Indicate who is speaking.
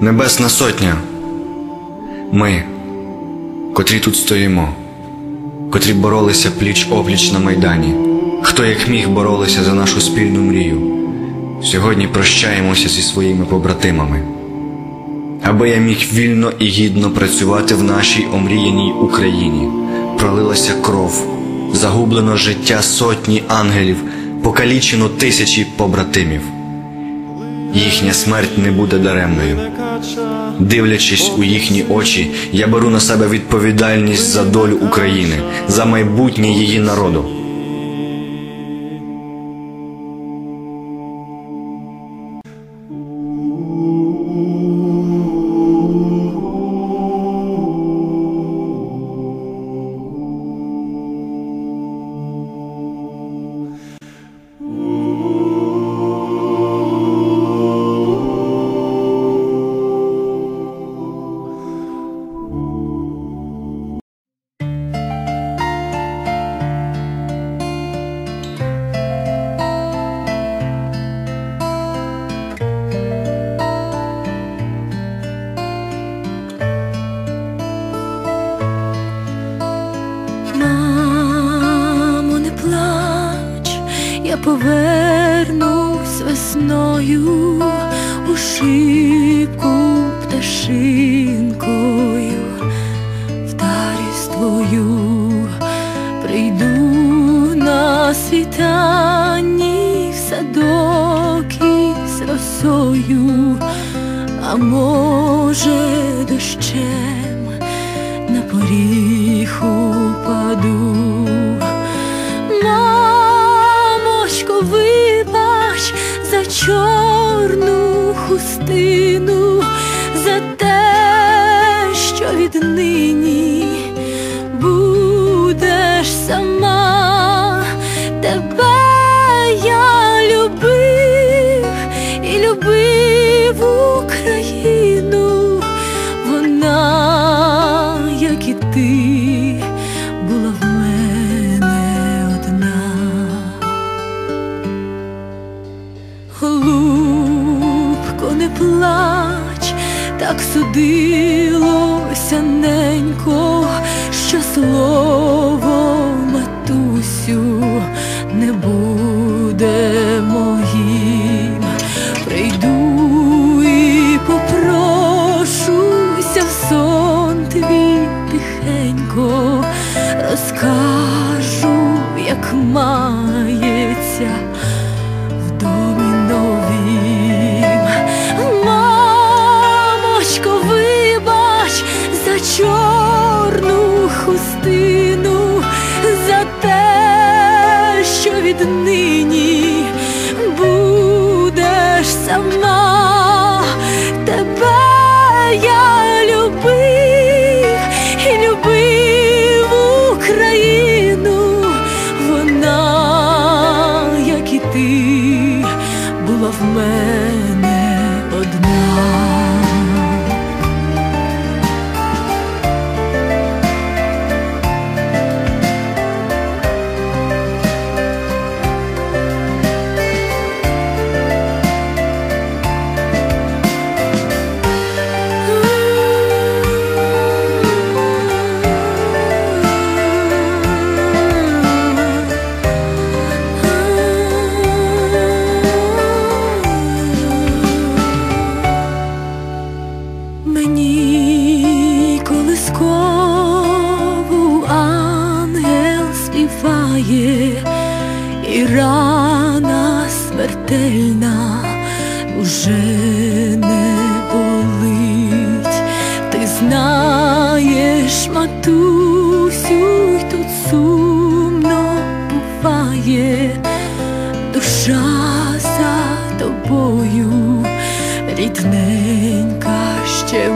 Speaker 1: Небесна Сотня. Ми, котрі тут стоїмо, котрі боролися пліч опліч на Майдані, хто як міг боролися за нашу спільну мрію. Сьогодні прощаємося зі своїми побратимами. Аби я міг вільно і гідно працювати в нашій омріяній Україні, пролилася кров, загублено життя сотні ангелів, покалічено тисячі побратимів. Їхня смерть не буде даремною. Дивлячись у їхні очі, я беру на себе відповідальність за долю України, за майбутнє її народу.
Speaker 2: Я повернусь весною у шибку пташинкою, вдарі з твою прийду на світанні в садок із росою, а може дощем на поріг упаду. Чорну хустину, за те, що віднині не плач, так судилося ненько, що слово матусю не буде وأنا قد نعم і рана смертельна уже не болить. Ти знаєш, матусю, й тут сумно буває, душа за тобою, рідненька ще